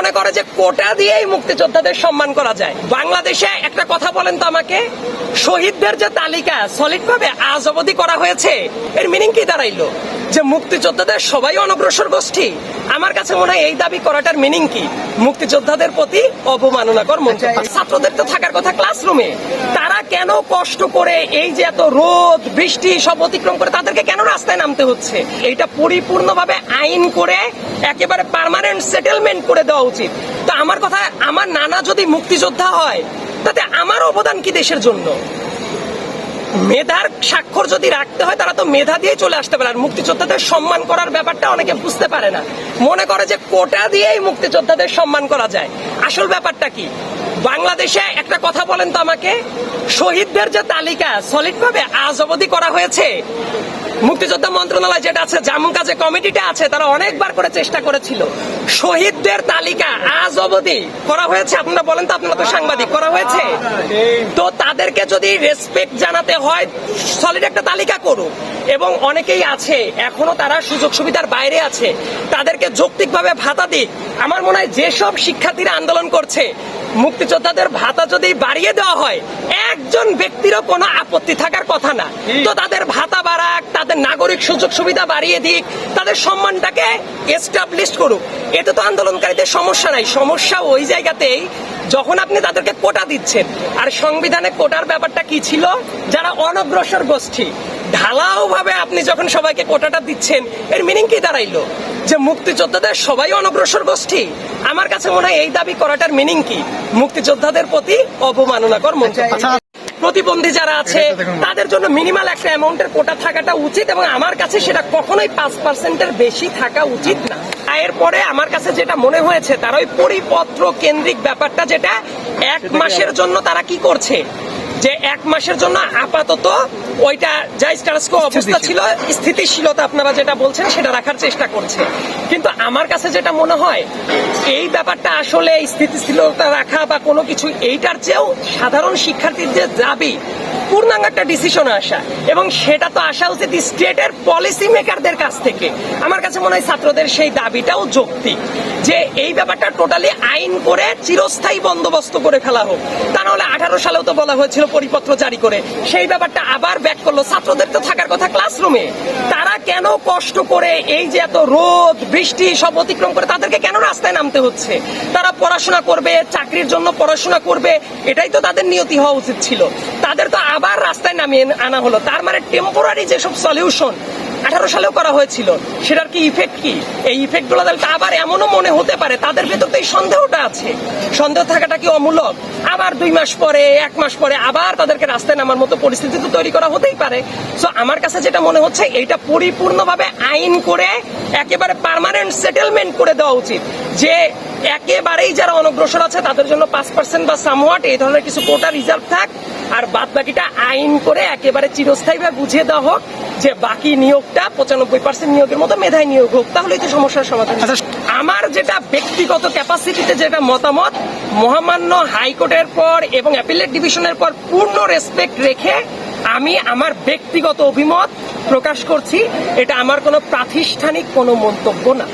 মনে করে যে কোটা দিয়েই মুক্তিযোদ্ধাদের সম্মান করা যায়। বাংলাদেশে একটা কথা বলেন তো আমাকে, শহীদদের যে তালিকা সলিড ভাবে আজ অবধি করা হয়েছে, এর মিনিং কি দাঁড়াইলো? যে মুক্তিযোদ্ধাদের সবাই অনগ্রসর গোষ্ঠী আমার কাছে মনে হয় এই দাবি করাটার মিনিং কি? মুক্তিযোদ্ধাদের প্রতি অবমাননাকর মন্তব্য। ছাত্রদের তো থাকার কথা ক্লাসরুমে তারা কেন কষ্ট করে এই যে এত রোদ বৃষ্টি সব অতিক্রম করে তাদেরকে কেন রাস্তায় নামতে হচ্ছে? এটা পরিপূর্ণভাবে আইন করে একেবারে পার্মানেন্ট সেটেলমেন্ট করে দেওয়া উচিত। তো আমার কথা আমার নানা যদি মুক্তিযোদ্ধা হয় তাতে আমার অবদান কি দেশের জন্য? মেধার স্বাক্ষর যদি রাখতে হয়, তারা তো মেধা দিয়ে চলে আসতে পারে। আর মুক্তিযোদ্ধাদের সম্মান করার ব্যাপারটা অনেকে বুঝতে পারে না। মনে করে যে কোটা দিয়েই মুক্তিযোদ্ধাদের সম্মান করা যায়। আসল ব্যাপারটা কি? বাংলাদেশে একটা কথা বলেন তো আমাকে। শহীদদের যে তালিকা সলিড ভাবে আজ অবধি করা হয়েছে, মুক্তিযোদ্ধা মন্ত্রণালয় যেটা আছে, জামু কাজে কমিটিটা আছে, তারা অনেকবার করে চেষ্টা করেছিল। শহীদদের তালিকা আজ অবধি করা হয়েছে, আপনারা বলেন তো, আপনারা তো সাংবাদিক, করা হয়েছে? তো তাদেরকে যদি রেসপেক্ট জানাতে হয় সলিড একটা তালিকা করুক। এবং অনেকেই আছে, এখনও তারা সুযোগ সুবিধার বাইরে আছে, তাদেরকে যৌক্তিকভাবে ভাতা দিক। আমার মনে হয় যেসব শিক্ষার্থীরা আন্দোলন করছে মুক্তিযোদ্ধাদের ভাতা যদি বাড়িয়ে দেওয়া হয় একজন ব্যক্তিরও কোনো আপত্তি থাকার কথা না। তো তাদের ভাতা বাড়াক তাদের নাগরিক সুযোগ সুবিধা বাড়িয়ে দিক তাদের সম্মানটাকে এস্টাবলিশ করুক। এতে তো আন্দোলনকারীদের সমস্যা নাই। সমস্যা ওই জায়গাতেই যখন আপনি তাদেরকে কোটা দিচ্ছেন আর সংবিধানে কোটার ব্যাপারটা কি ছিল? যারা অনগ্রসর গোষ্ঠী ঢালাও ভাবে আপনি যখন সবাইকে কোটাটা দিচ্ছেন এর মিনিং কি দাঁড়াইলো? যে মুক্তিযোদ্ধাদের সবাই অনগ্রসর গোষ্ঠী। আমার কাছে মনে হয় এই দাবি করাটার মিনিং কি? মুক্তিযোদ্ধাদের প্রতি অবমাননাকর মন্তব্য আচ্ছা, প্রতিবন্ধী যারা আছে তাদের জন্য মিনিমাল একটা অ্যামাউন্টের কোটা থাকাটা উচিত এবং আমার কাছে সেটা কখনোই পাঁচ পার্সেন্টের বেশি থাকা উচিত না। এরপরে আমার কাছে যেটা মনে হয়েছে তার ওই পরিপত্র কেন্দ্রিক ব্যাপারটা যেটা এক মাসের জন্য তারা কি করছে? যে এক মাসের জন্য আপাতত ওইটা যা স্ট্যাটাসকো অবস্থা ছিল স্থিতিশীলতা আপনারা যেটা বলছেন সেটা রাখার চেষ্টা করছে। কিন্তু আমার কাছে যেটা মনে হয় এই ব্যাপারটা আসলে স্থিতিশীলতা রাখা বা কোনো কিছু এইটার চেয়েও সাধারণ শিক্ষার্থীর যে দাবি পূর্ণাঙ্গ একটা ডিসিশন আসা। এবং সেটা তো আসা উচিত স্টেটের পলিসি মেকারদের কাছ থেকে। আমার কাছে মনে হয় ছাত্রদের সেই দাবিটাও যৌক্তিক। যে এই ব্যাপারটা টোটালি আইন করে চিরস্থায়ী বন্দোবস্ত করে ফেলা হোক। তা নাহলে আঠারো সালেও তো বলা হয়েছিল পরিপত্র জারি করে। সেই ব্যাপারটা আবার ব্যাক করল। ছাত্রদের তো থাকার কথা ক্লাসরুমে তারা কেন কষ্ট করে এই যে এত রোদ, বৃষ্টি সব অতিক্রম করে তাদেরকে কেন রাস্তায় নামতে হচ্ছে? তারা পড়াশোনা করবে, চাকরির জন্য পড়াশোনা করবে, এটাই তো তাদের নিয়তি হওয়া উচিত ছিল। তাদের তো আবার রাস্তায় নামিয়ে আনা হলো। তার মানে টেম্পোরারি যেসব সলিউশন আঠারো সালেও করা হয়েছিল। সেটার কি ইফেক্ট কি? এই ইফেক্টগুলো তাহলে আবার এমনও মনে হতে পারে, তাদের ভেতর তো এই সন্দেহটা আছে। সন্দেহ থাকাটা কি অমূলক? আবার দুই মাস পরে, এক মাস পরে আবার তাদেরকে রাস্তায় নামার মতো পরিস্থিতি তো তৈরি করা হতেই পারে। সো আমার কাছে যেটা মনে হচ্ছে, এইটা পরিপূর্ণভাবে আইন করে একেবারে পার্মানেন্ট সেটেলমেন্ট করে দেওয়া উচিত। যে একেবারেই যারা অনগ্রসর আছে তাদের জন্য পাঁচ পার্সেন্ট বা সামওয়াট এই ধরনের কিছু কোটা রিজার্ভ থাক। আর বাদ বাকিটা আইন করে একেবারে চিরস্থায়ীভাবে বুঝিয়ে দেওয়া হোক যে বাকি নিয়োগটা পঁচানব্বই পার্সেন্ট নিয়োগের মতো মেধায় নিয়োগ হোক তাহলেই তো সমস্যার সমাধান। আচ্ছা। আমার যেটা ব্যক্তিগত ক্যাপাসিটিতে যেটা মতামত মহামান্য হাইকোর্টের পর এবং অ্যাপিলেট ডিভিশনের পর পূর্ণ রেসপেক্ট রেখে আমি আমার ব্যক্তিগত অভিমত প্রকাশ করছি। এটা আমার কোনো প্রাতিষ্ঠানিক কোনো মন্তব্য না।